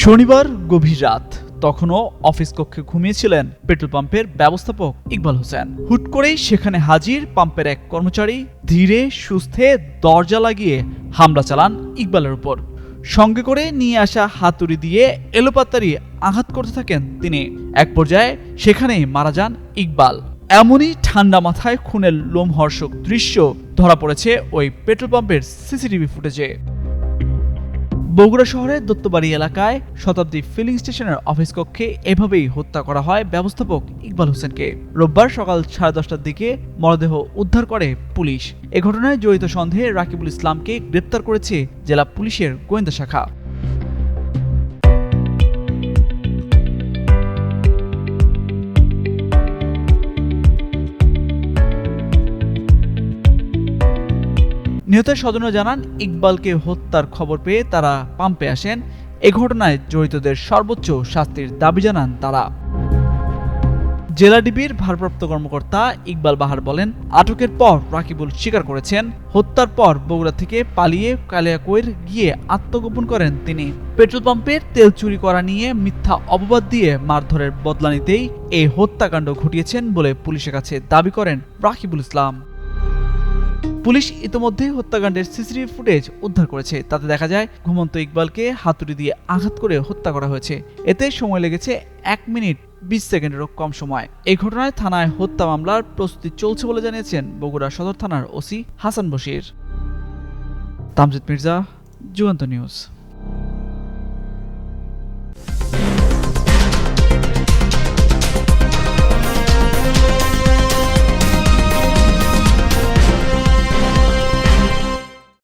শনিবার গভীর রাত, তখনও অফিস কক্ষে ঘুমিয়েছিলেন পেট্রোল পাম্পের ব্যবস্থাপক ইকবাল হোসেন। হুট করেই সেখানে হাজির পাম্পের এক কর্মচারী ধীরে সুস্থে দরজা লাগিয়ে হামলা চালান ইকবালের উপর। সঙ্গে করে নিয়ে আসা হাতুড়ি দিয়ে এলোপাতারি আঘাত করতে থাকেন তিনি। এক পর্যায়ে সেখানেই মারা যান ইকবাল। এমনই ঠান্ডা মাথায় খুনের লোমহর্ষক দৃশ্য ধরা পড়েছে ওই পেট্রোল পাম্পের সিসিটিভি ফুটেজে। বগুড়া শহরের দত্তবাড়ি এলাকায় শতাব্দী ফিলিং স্টেশনের অফিস কক্ষে এভাবেই হত্যা করা হয় ব্যবস্থাপক ইকবাল হোসেনকে। রোববার সকাল সাড়ে দশটার দিকে মরদেহ উদ্ধার করে পুলিশ। এ ঘটনায় জড়িত সন্দেহে রাকিবুল ইসলামকে গ্রেপ্তার করেছে জেলা পুলিশের গোয়েন্দা শাখা। নিহতের স্বজনরা জানান, ইকবালকে হত্যার খবর পেয়ে তারা পাম্পে আসেন। এ ঘটনায় জড়িতদের সর্বোচ্চ শাস্তির দাবি জানান তারা। জেলা ডিবির ভারপ্রাপ্ত কর্মকর্তা ইকবাল বাহার বলেন, আটকের পর রাকিবুল স্বীকার করেছেন। হত্যার পর বগুড়া থেকে পালিয়ে কালিয়াকৈর গিয়ে আত্মগোপন করেন তিনি। পেট্রোল পাম্পের তেল চুরি করা নিয়ে মিথ্যা অপবাদ দিয়ে মারধরের বদলা নিতেই এই হত্যাকাণ্ড ঘটিয়েছেন বলে পুলিশের কাছে দাবি করেন রাকিবুল ইসলাম। পুলিশ ইতিমধ্যে হত্যাকাণ্ডের সিসিটিভি ফুটেজ উদ্ধার করেছে। তাতে দেখা যায়, ঘুমন্ত ইকবালকে হাতুড়ি দিয়ে আঘাত করে হত্যা করা হয়েছে। এতে সময় লেগেছে এক মিনিট বিশ সেকেন্ডেরও কম সময়। এই ঘটনায় থানায় হত্যা মামলার প্রস্তুতি চলছে বলে জানিয়েছেন বগুড়া সদর থানার ওসি হাসান বশির। তামজিদ মির্জা, যুগান্ত নিউজ।